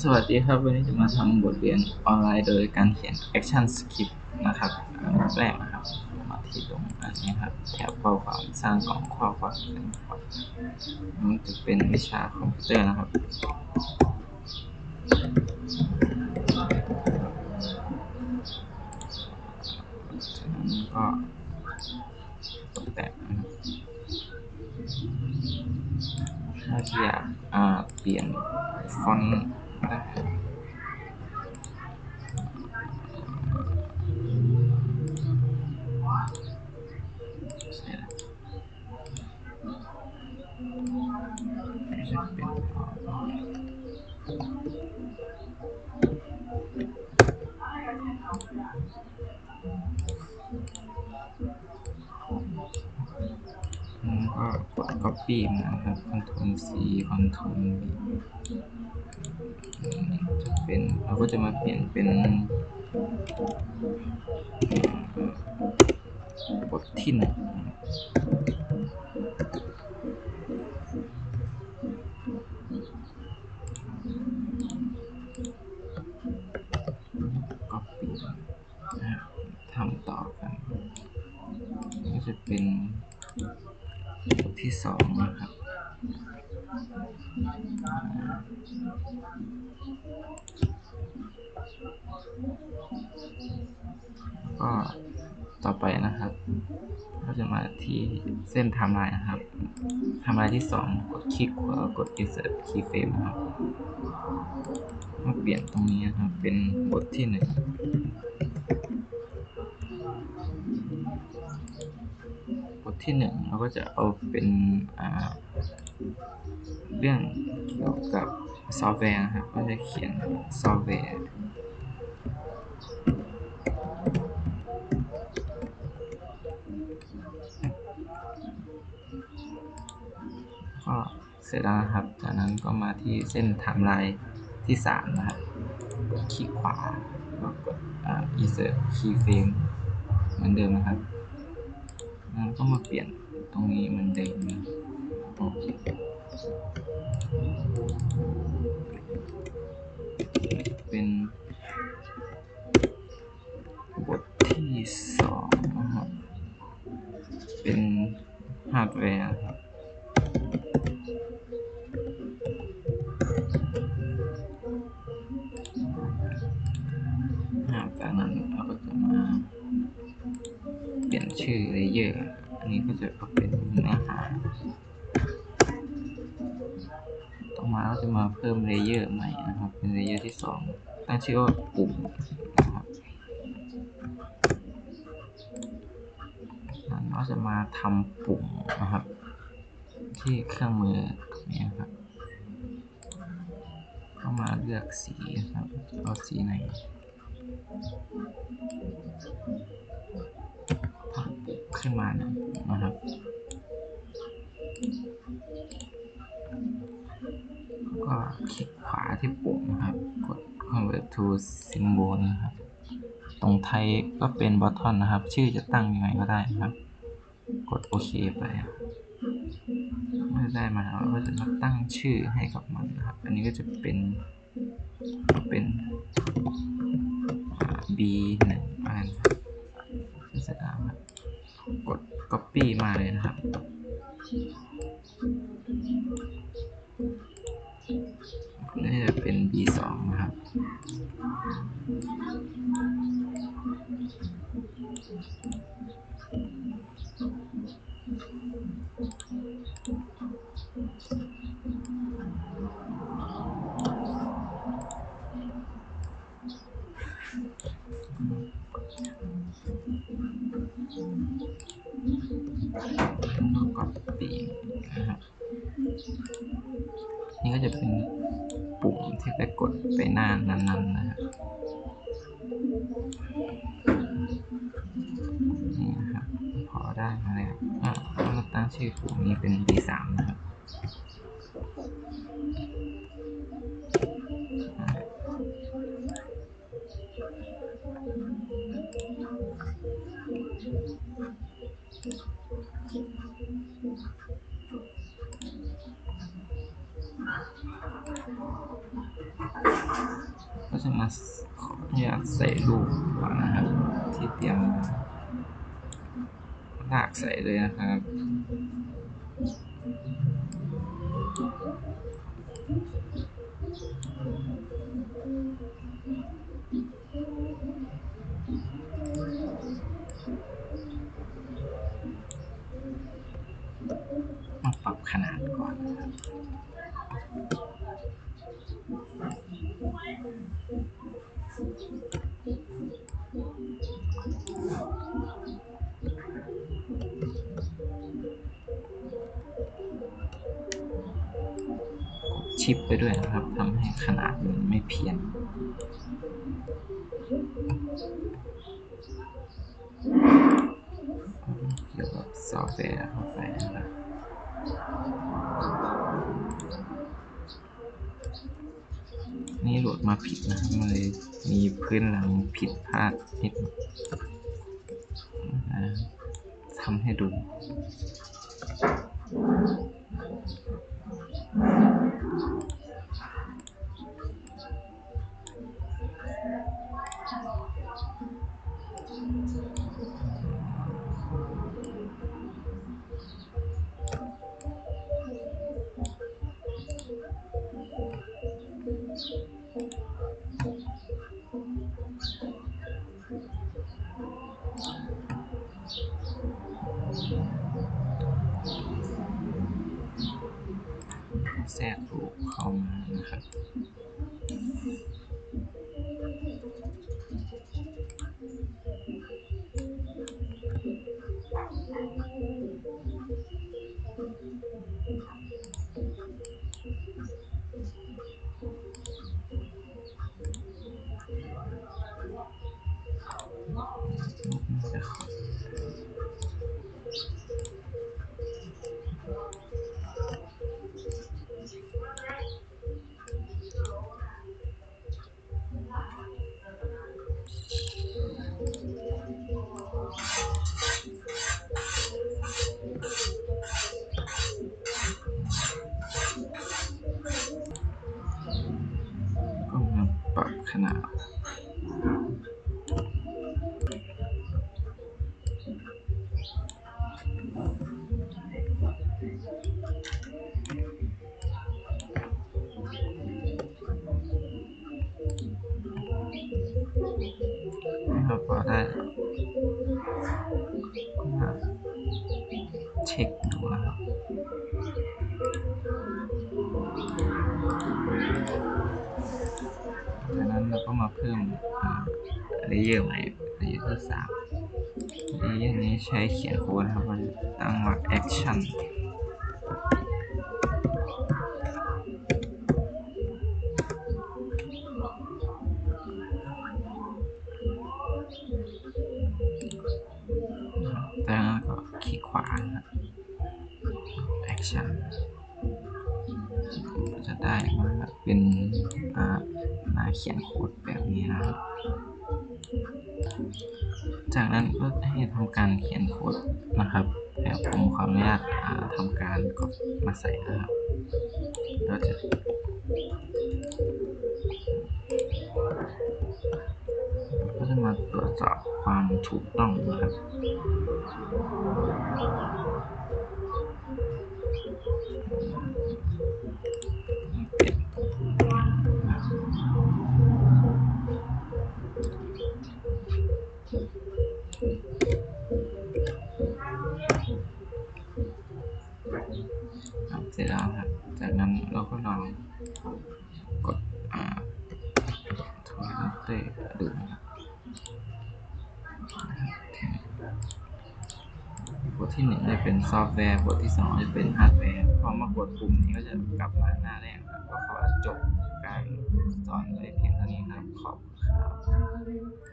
สวัสดีครับ วันนี้จะมาทำบทเรียนออนไลน์โดยการเขียน action script นะครับอันดับแรกนะครับ มาที่ตรงอันนี้ครับ แถบข้อความสร้างกล่องข้อความนพอร์ตมันจะเป็นวิชาคอมพิวเตอร์นะครับ จากนั้นก็ตกแต่งนะครับถ้าอยากอ่าเปลี่ยนฟอนต์ ผมก็กด copy มาครับ Ctrl C Ctrl V จะเป็นเราก็จะมาเปลี่ยนเป็นบทที่หนึ่งนะครับก็ปิดนะครับทำต่อกันก็จะเป็นบทที่สองนะครับ ก็ต่อไปนะครับ ก็จะมาที่เส้นไทม์ไลน์นะครับไทม์ไลน์ที่สองกดคลิกขวากด insert keyframe นะครับมาเปลี่ยนตรงนี้นะครับ เป็นบทที่หนึ่งบทที่หนึ่งเราก็จะเอาเป็นเรื่องเกี่ยวกับ ซอฟต์แวร์นะครับ ก็จะเขียนซอฟต์แวร์ก็เสร็จแล้วนะครับ จากนั้นก็มาที่เส้นไทม์ไลน์ที่สามนะครับ กดคลิกขวาแล้วกดอ่า insert keyframe เหมือนเดิมนะครับแล้วก็มาเปลี่ยนตรงนี้เหมือนเดิมนะโอเค ร์ดแวร์ครับจากนั้นเราก็จะมาเปลี่ยนชื่อเลเยอร์อันนี้ก็จะเอาเป็นเนื้อหาต่อมาก็จะมาเพิ่มเลเยอร์ใหม่นะครับ เป็นเลเยอร์ที่สองตั้งชื่อว่าปุ่มนะครับ แล้วก็จะมาทำปุ่มนะครับ ที่เครื่องมือตรงนี้ครับก็มาเลือกสีนะครับเอาสีไหนทำปุ่มขึ้นมาหนึ่งนะครับก็คลิกขวาที่ปุ่มนะครับ กด convert to symbol นะครับ ตรงไทยก็เป็น button นะครับ ชื่อจะตั้งยังไงก็ได้นะครับ กดโอเคไปเมื่อได้มาแล้วก็จะมาตั้งชื่อให้กับมันนะครับ อันนี้ก็จะเป็นเป็น b หนึ่งอันเสร็จแล้วครับกด copy มาเลยนะครับนี่จะเป็น b สองนะครับ แล้วก็ปีนะครับนี่ก็จะเป็นปุ่มที่ไปกดไปหน้านั้นๆนะครับนี่นะครับพอได้มาแล้วอะก็มาตั้งชื่อปุ่มนี้เป็น B3 นะครับ อะจะมาขออนุญาตใส่รูปก่อนนะครับ ที่เตรียมลากใส่เลยนะครับ ขนาดก่อนนะครับกดชิปไปด้วยนะครับทำให้ขนาดมันไม่เพี้ยน เกี่ยวกับซอฟต์แวร์เข้าไปนะครับ นี่โหลดมาผิดนะ มันเลยมีพื้นหลังผิดพลาดนิดนะทำให้ดู แทรกรูปเข้ามานะครับ ขนาด นะครับพอได้ก็เช็คดูนะครับ ก็มาเพิ่มเลเยอร์ใหม่เลเยอร์ที่สามเลเยอร์นี้ใช้เขียนโค้ดครับเราจะตั้งว่า action จากนั้นก็คลิกขวานะครับ action ก็จะได้มาเป็นอ่าหน้าเขียนโค้ดแบบนี้นะครับ จากนั้นก็ให้ทำการเขียนโค้ดนะครับแต่ผมขออนุญาตาทำการกดมาใส่นะครับเราจะก็จะมาตรวจสอบความถูกต้องนะครับ วิตเตอร์ดูนะครับบทที่หนึ่งจะเป็นซอฟต์แวร์บทที่สองจะเป็นฮาร์ดแวร์พอมากดปุ่มนี้ก็จะกลับมาหน้าแรก